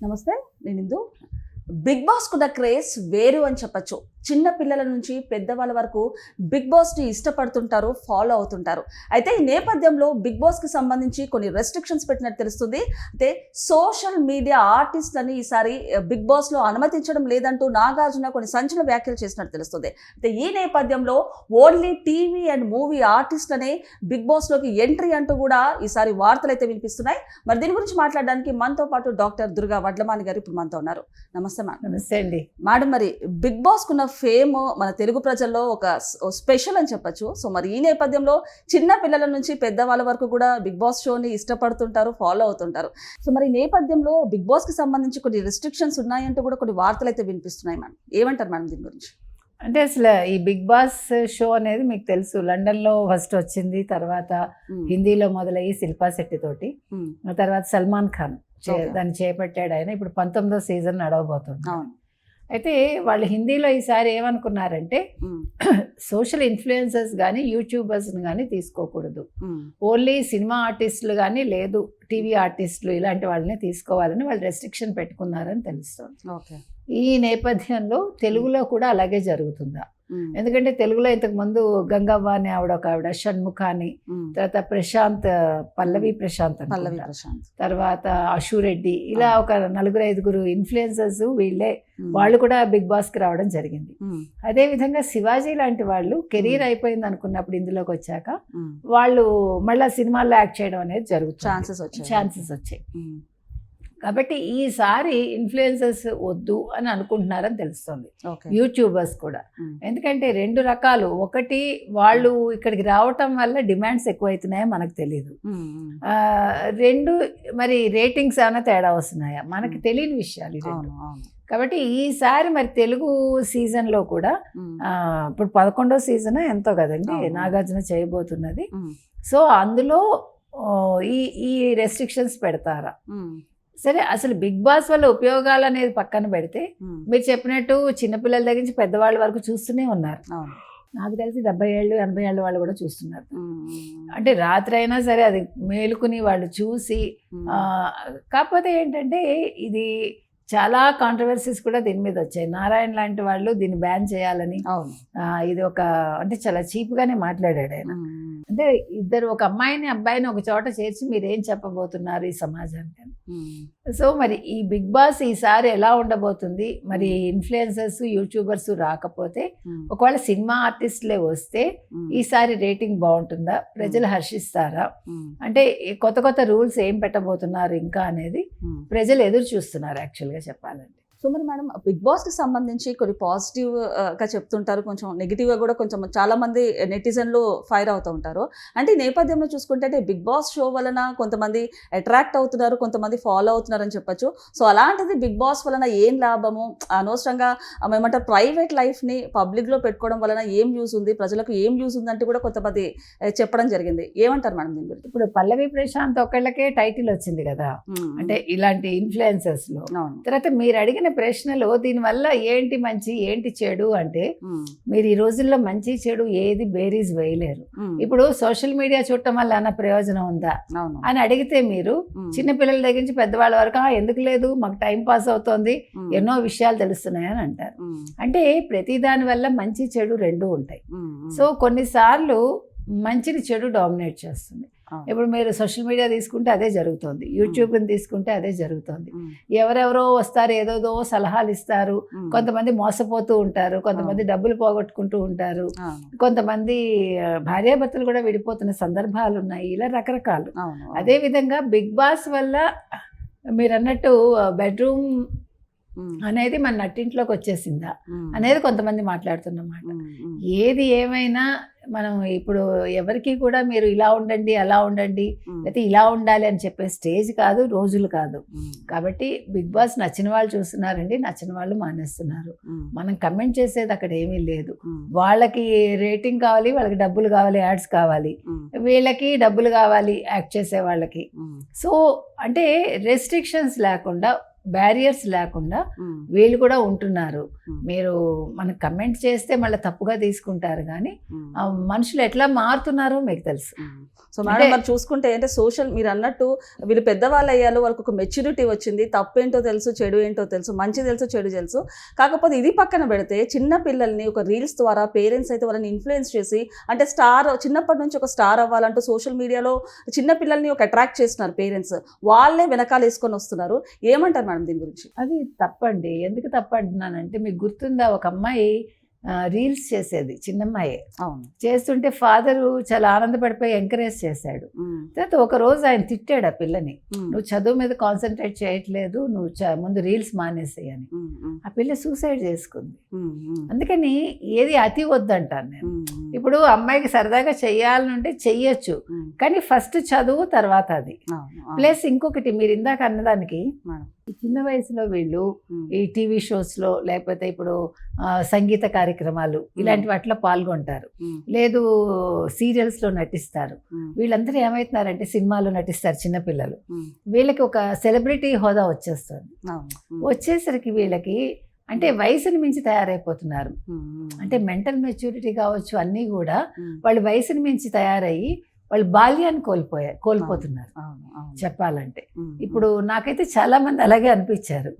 నమస్తే నేను Indu big boss కూడా క్రేజ్ వేరు అని చెప్పచ్చు. చిన్న పిల్లల నుంచి పెద్దవాళ్ళ వరకు బిగ్ బాస్ని ఇష్టపడుతుంటారు ఫాలో అవుతుంటారు. అయితే ఈ నేపథ్యంలో బిగ్ బాస్కి సంబంధించి కొన్ని రెస్ట్రిక్షన్స్ పెట్టినట్టు తెలుస్తుంది. అయితే సోషల్ మీడియా ఆర్టిస్టులని ఈసారి బిగ్ బాస్లో అనుమతించడం లేదంటూ నాగార్జున కొన్ని సంచలన వ్యాఖ్యలు చేసినట్టు తెలుస్తుంది. అయితే ఈ నేపథ్యంలో ఓన్లీ టీవీ అండ్ మూవీ ఆర్టిస్టులనే బిగ్ బాస్లోకి ఎంట్రీ అంటూ కూడా ఈసారి వార్తలు అయితే వినిపిస్తున్నాయి. మరి దీని గురించి మాట్లాడడానికి మనతో పాటు డాక్టర్ దుర్గా వడ్లమాని గారు ఇప్పుడు మనతో ఉన్నారు. నమస్తే మేడం నమస్తే అండి. మేడం మరి బిగ్ బాస్ కున్న ఫేమ్ మన తెలుగు ప్రజల్లో ఒక స్పెషల్ అని చెప్పొచ్చు. సో మరి ఈ నేపథ్యంలో చిన్న పిల్లల నుంచి పెద్దవాళ్ళ వరకు కూడా బిగ్ బాస్ షోని ఇష్టపడుతుంటారు ఫాలో అవుతుంటారు. సో మరి ఈ నేపథ్యంలో బిగ్ బాస్కి సంబంధించి కొన్ని రెస్ట్రిక్షన్స్ ఉన్నాయంటూ కూడా కొన్ని వార్తలు అయితే వినిపిస్తున్నాయి మేడం ఏమంటారు మేడం దీని గురించి? అంటే అసలు ఈ బిగ్ బాస్ షో అనేది మీకు తెలుసు లండన్లో ఫస్ట్ వచ్చింది తర్వాత హిందీలో మొదలయ్యి శిల్పా శెట్టి తోటి. తర్వాత సల్మాన్ ఖాన్. దాన్ని చేపట్టాడు ఆయన. ఇప్పుడు పంతొమ్మిదో సీజన్ నడవబోతుంది. అవును. అయితే వాళ్ళు హిందీలో ఈసారి ఏమనుకున్నారంటే. సోషల్ ఇన్ఫ్లుయెన్సర్స్ కానీ యూట్యూబర్స్ని కానీ తీసుకోకూడదు. ఓన్లీ సినిమా ఆర్టిస్టులు కానీ లేదు టీవీ ఆర్టిస్టులు ఇలాంటి వాళ్ళని తీసుకోవాలని వాళ్ళు రెస్ట్రిక్షన్ పెట్టుకున్నారని తెలుస్తుంది ఓకే ఈ నేపథ్యంలో తెలుగులో కూడా అలాగే జరుగుతుందా. ఎందుకంటే తెలుగులో ఇంతకు ముందు గంగవ్వ అని ఆవిడ ఒక ఆవిడ షణ్ముఖ అని. తర్వాత ప్రశాంత్ పల్లవి ప్రశాంత్. పల్లవి ప్రశాంత్ తర్వాత అశురెడ్డి ఇలా ఒక నలుగురు ఐదుగురు ఇన్ఫ్లుయెన్సర్స్ వీళ్ళే. వాళ్ళు కూడా బిగ్ బాస్కి రావడం జరిగింది. అదే విధంగా శివాజీ లాంటి వాళ్ళు కెరీర్ అయిపోయింది అనుకున్నప్పుడు ఇందులోకి వచ్చాక. వాళ్ళు మళ్ళీ సినిమాల్లో యాక్ట్ చేయడం అనేది జరుగుతుంది ఛాన్సెస్ వచ్చాయి ఛాన్సెస్ వచ్చాయి. కాబట్టి ఈసారి ఇన్ఫ్లుయెన్సర్స్ వద్దు అని అనుకుంటున్నారని తెలుస్తుంది. యూట్యూబర్స్ కూడా. ఎందుకంటే రెండు రకాలు. ఒకటి వాళ్ళు ఇక్కడికి రావటం వల్ల డిమాండ్స్ ఎక్కువైతున్నాయో మనకు తెలియదు రెండు మరి రేటింగ్స్ ఏమైనా తేడా వస్తున్నాయా? మనకి తెలియని విషయాలు కాబట్టి ఈసారి మరి తెలుగు సీజన్లో కూడా ఇప్పుడు పదకొండో సీజన్ ఎంతో కదండి. నాగార్జున చేయబోతున్నది. సో అందులో ఈ ఈ రెస్ట్రిక్షన్స్ పెడతారా. సరే అసలు బిగ్ బాస్ వల్ల ఉపయోగాలు అనేది పక్కన పెడితే. మీరు చెప్పినట్టు చిన్నపిల్లల దగ్గర నుంచి పెద్దవాళ్ళ వరకు చూస్తూనే ఉన్నారు. నాకు తెలిసి డెబ్బై ఏళ్ళు ఎనభై ఏళ్ళ వాళ్ళు కూడా చూస్తున్నారు. అంటే రాత్రి అయినా సరే అది మేలుకుని వాళ్ళు చూసి కాకపోతే ఏంటంటే ఇది చాలా కాంట్రవర్సీస్ కూడా దీని మీద వచ్చాయి. నారాయణ లాంటి వాళ్ళు దీన్ని బ్యాన్ చేయాలని ఇది ఒక అంటే చాలా చీప్గానే మాట్లాడాడు ఆయన. అంటే ఇద్దరు ఒక అమ్మాయిని అబ్బాయిని ఒక చోట చేర్చి మీరు ఏం చెప్పబోతున్నారు ఈ సమాజానికి. సో మరి ఈ బిగ్ బాస్ ఈసారి ఎలా ఉండబోతుంది మరి ఇన్ఫ్లుయెన్సర్స్ యూట్యూబర్స్ రాకపోతే. ఒకవేళ సినిమా ఆర్టిస్టులే వస్తే. ఈసారి రేటింగ్ బాగుంటుందా ప్రజలు హర్షిస్తారా. అంటే కొత్త కొత్త రూల్స్ ఏం పెట్టబోతున్నారు ఇంకా అనేది. ప్రజలు ఎదురు చూస్తున్నారు యాక్చువల్గా చెప్పాలంటే సో మరి మేడం బిగ్ బాస్కి సంబంధించి కొన్ని పాజిటివ్ ఆ, గా చెప్తుంటారు కొంచెం నెగిటివ్గా కూడా కొంచెం చాలా మంది నెటిజన్లు ఫైర్ అవుతూ ఉంటారు. అంటే ఈ నేపథ్యంలో చూసుకుంటే బిగ్ బాస్ షో వలన కొంతమంది అట్రాక్ట్ అవుతున్నారు కొంతమంది ఫాలో అవుతున్నారు అని చెప్పొచ్చు. సో అలాంటిది బిగ్ బాస్ వలన ఏం లాభము? అనవసరంగా ఏమంటారు ప్రైవేట్ లైఫ్ని పబ్లిక్లో పెట్టుకోవడం వలన ఏం యూస్ ఉంది? ప్రజలకు ఏం యూస్ ఉంది? అంటే కూడా కొంతమంది చెప్పడం జరిగింది. ఏమంటారు మేడం దీని గురించి? ఇప్పుడు పల్లవి ప్రశాంత్ ఒకళ్ళకే టైటిల్ వచ్చింది కదా. అంటే ఇలాంటి ఇన్ఫ్లుయెన్సెస్లో. అవును. తర్వాత మీరు అడిగిన ప్రశ్నలు దీనివల్ల ఏంటి మంచి ఏంటి చెడు అంటే. మీరు ఈ రోజుల్లో మంచి చెడు ఏది బేరీస్ వేయలేరు. ఇప్పుడు సోషల్ మీడియా చూడటం వల్ల ఏమైనా ప్రయోజనం ఉందా అని అడిగితే మీరు మ్మ్. చిన్న పిల్లల దగ్గర నుంచి పెద్దవాళ్ళ వరకు "ఆ, ఎందుకు లేదు మాకు టైం పాస్ అవుతోంది. ఎన్నో విషయాలు తెలుస్తున్నాయని అంటారు. అంటే ప్రతి దాని వల్ల మంచి చెడు రెండు ఉంటాయి. సో కొన్నిసార్లు మంచిని చెడు డామినేట్ చేస్తుంది. ఇప్పుడు మీరు సోషల్ మీడియా తీసుకుంటే అదే జరుగుతుంది. యూట్యూబ్ని తీసుకుంటే అదే జరుగుతుంది. ఎవరెవరో వస్తారు ఏదోదో సలహాలు ఇస్తారు. కొంతమంది మోసపోతూ ఉంటారు కొంతమంది డబ్బులు పోగొట్టుకుంటూ ఉంటారు. కొంతమంది భార్యాభర్తలు కూడా విడిపోతున్న సందర్భాలు ఉన్నాయి. ఇలా రకరకాలు. అవును అదే విధంగా బిగ్ బాస్ వల్ల మీరు అన్నట్టు బెడ్రూమ్. అనేది మన నట్టింట్లోకి వచ్చేసిందా. అనేది కొంతమంది మాట్లాడుతున్నమాట. ఏది ఏమైనా మనం ఇప్పుడు ఎవరికి కూడా మీరు ఇలా ఉండండి అలా ఉండండి. లేకపోతే ఇలా ఉండాలి అని చెప్పే స్టేజ్ కాదు రోజులు కాదు. కాబట్టి బిగ్ బాస్ నచ్చిన వాళ్ళు చూస్తున్నారండి నచ్చిన వాళ్ళు మానేస్తున్నారు. మనం కమెంట్ చేసేది అక్కడ ఏమీ లేదు. వాళ్ళకి రేటింగ్ కావాలి వాళ్ళకి డబ్బులు కావాలి యాడ్స్ కావాలి. వీళ్ళకి డబ్బులు కావాలి యాక్ట్ చేసే వాళ్ళకి. సో అంటే రెస్ట్రిక్షన్స్ లేకుండా బ్యారియర్స్ లేకుండా వీళ్ళు కూడా ఉంటున్నారు. మీరు మనకు కమెంట్ చేస్తే మళ్ళీ తప్పుగా తీసుకుంటారు కానీ మనుషులు ఎట్లా మారుతున్నారో మీకు తెలుసు. సో మేడం అంటే- మరి చూసుకుంటే ఏంటంటే సోషల్ మీరు అన్నట్టు వీళ్ళు పెద్దవాళ్ళు అయ్యారు వాళ్ళకి ఒక మెచ్యూరిటీ వచ్చింది తప్పేంటో తెలుసు చెడు ఏంటో తెలుసు మంచి తెలుసు చెడు తెలుసు. కాకపోతే ఇది పక్కన పెడితే చిన్న పిల్లల్ని ఒక రీల్స్ ద్వారా పేరెంట్స్ అయితే వాళ్ళని ఇన్ఫ్లుయెన్స్ చేసి అంటే స్టార్ చిన్నప్పటి నుంచి ఒక స్టార్ అవ్వాలంటూ సోషల్ మీడియాలో చిన్న పిల్లల్ని ఒక అట్రాక్ట్ చేస్తున్నారు పేరెంట్స్ వాళ్ళే వెనకాల వేసుకొని వస్తున్నారు. ఏమంటారు మేడం? దీని గురించి? అది తప్పండి. ఎందుకు తప్పంటున్నానంటే మీకు గుర్తుందా? ఒక అమ్మాయి రీల్స్ చేసేది చిన్నమ్మాయి. చేస్తుంటే ఫాదరు చాలా ఆనందపడిపోయి ఎంకరేజ్ చేశాడు. తర్వాత ఒక రోజు ఆయన తిట్టాడు ఆ పిల్లని. నువ్వు చదువు మీద కాన్సన్ట్రేట్ చేయట్లేదు నువ్వు ముందు రీల్స్ మానేసేయి అని. ఆ పిల్ల సూసైడ్ చేసుకుంది. అందుకని ఏది అతి వద్దంటాను నేను. ఇప్పుడు అమ్మాయికి సరదాగా చెయ్యాలనుంటే చెయ్యొచ్చు. కానీ ఫస్ట్ చదువు తర్వాత అది. ప్లస్ ఇంకొకటి మీరు ఇందాక అన్నదానికి చిన్న వయసులో వీళ్ళు ఈ టీవీ షోస్లో లేకపోతే ఇప్పుడు సంగీత కార్యక్రమాలు ఇలాంటి వాటిలో పాల్గొంటారు. లేదు సీరియల్స్లో నటిస్తారు. వీళ్ళందరూ ఏమవుతున్నారంటే సినిమాలో నటిస్తారు చిన్నపిల్లలు. వీళ్ళకి ఒక సెలబ్రిటీ హోదా వచ్చేస్తుంది. వచ్చేసరికి వీళ్ళకి అంటే వయసుని మించి తయారైపోతున్నారు. అంటే మెంటల్ మెచ్యూరిటీ కావచ్చు అన్నీ కూడా వాళ్ళు వయసుని మించి తయారయ్యి వాళ్ళు బాల్యాన్ని కోల్పోయారు కోల్పోతున్నారు. చెప్పాలంటే. ఇప్పుడు నాకైతే చాలా మంది అలాగే అనిపించారు.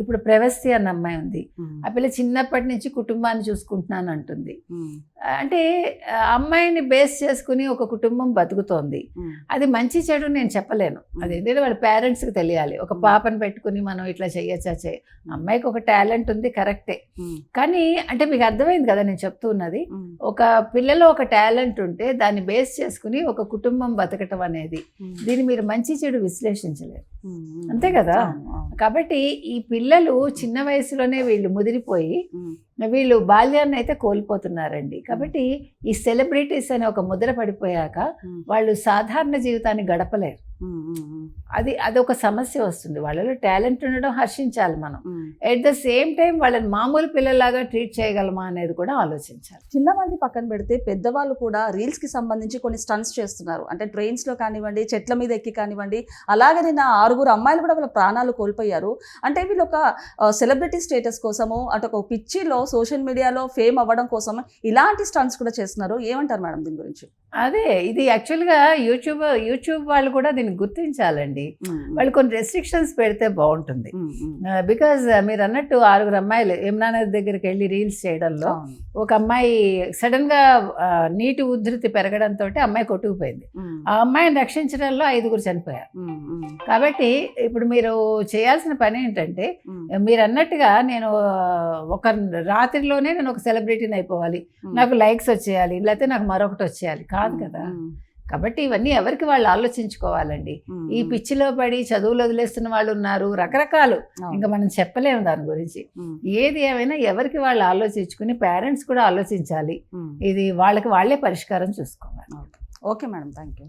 ఇప్పుడు ప్రవస్తి అన్న అమ్మాయి ఉంది. ఆ పిల్ల చిన్నప్పటి నుంచి కుటుంబాన్ని చూసుకుంటున్నాను అంటుంది. అంటే అమ్మాయిని బేస్ చేసుకుని ఒక కుటుంబం బతుకుతోంది. అది మంచి చెడు నేను చెప్పలేను. అది ఏంటంటే వాళ్ళ పేరెంట్స్కి తెలియాలి. ఒక పాపను పెట్టుకుని మనం ఇట్లా చెయ్యొచ్చా చేయ. అమ్మాయికి ఒక టాలెంట్ ఉంది కరెక్టే. కానీ అంటే మీకు అర్థమైంది కదా నేను చెప్తున్నది ఉమ్, ఒక పిల్లలో ఒక టాలెంట్ ఉంటే దాన్ని బేస్ చేసుకుని ఒక కుటుంబం బతకటం అనేది దీన్ని మీరు మంచి చెడు విశ్లేషించలేరు. అంతే కదా? కాబట్టి ఈ పిల్లలు చిన్న వయసులోనే వీళ్ళు ముదిరిపోయి వీళ్ళు బాల్యాన్ని అయితే కోల్పోతున్నారండి. కాబట్టి ఈ సెలబ్రిటీస్ అనే ఒక ముద్ర పడిపోయాక వాళ్ళు సాధారణ జీవితాన్ని గడపలేరు. అది అదొక సమస్య వస్తుంది. వాళ్ళలో టాలెంట్ ఉండడం హర్షించాలి మనం. ఎట్ ద సేమ్ టైం వాళ్ళని మామూలు పిల్లలాగా ట్రీట్ చేయగలమా అనేది కూడా ఆలోచించాలి. చిన్నవాళ్ళని పక్కన పెడితే పెద్దవాళ్ళు కూడా రీల్స్కి సంబంధించి కొన్ని స్టన్స్ చేస్తున్నారు. అంటే ట్రైన్స్లో కానివ్వండి చెట్ల మీద ఎక్కి కానివ్వండి అలాగే నిన్న ఆరుగురు అమ్మాయిలు కూడా వాళ్ళ ప్రాణాలు కోల్పోయారు. అంటే వీళ్ళు ఒక సెలబ్రిటీ స్టేటస్ కోసము అటు ఒక పిచ్చిలో సోషల్ మీడియాలో ఫేమ్ అవ్వడం కోసం ఇలాంటి స్టన్స్ కూడా చేస్తున్నారు. ఏమంటారు మేడం దీని గురించి? అదే ఇది యాక్చువల్గా యూట్యూబ్ యూట్యూబ్ వాళ్ళు కూడా దీన్ని గుర్తించాలండి. వాళ్ళు కొన్ని రెస్ట్రిక్షన్స్ పెడితే బాగుంటుంది. బికాజ్ మీరు అన్నట్టు ఆరుగురు అమ్మాయిలు యమునా నది దగ్గరికి వెళ్ళి రీల్స్ చేయడంలో. ఒక అమ్మాయి సడన్గా ఆ, నీటి ఉధృతి పెరగడంతో అమ్మాయి కొట్టుకుపోయింది. ఆ అమ్మాయిని రక్షించడంలో ఐదుగురు చనిపోయారు. కాబట్టి ఇప్పుడు మీరు చేయాల్సిన పని ఏంటంటే మీరు అన్నట్టుగా నేను ఒక రాత్రిలోనే నేను ఒక సెలబ్రిటీని అయిపోవాలి. నాకు లైక్స్ వచ్చేయాలి లేకపోతే నాకు మరొకటి వచ్చేయాలి. కాదు కదా. కాబట్టి ఇవన్నీ ఎవరికి వాళ్ళు ఆలోచించుకోవాలండి. ఈ పిచ్చిలో పడి చదువులు వదిలేస్తున్న వాళ్ళు ఉన్నారు రకరకాలు. ఇంకా మనం చెప్పలేము దాని గురించి. ఏది ఏమైనా ఎవరికి వాళ్ళు ఆలోచించుకుని పేరెంట్స్ కూడా ఆలోచించాలి. ఇది వాళ్ళకి వాళ్ళే పరిష్కారం చూసుకోవాలి. ఓకే. మేడం. Thank you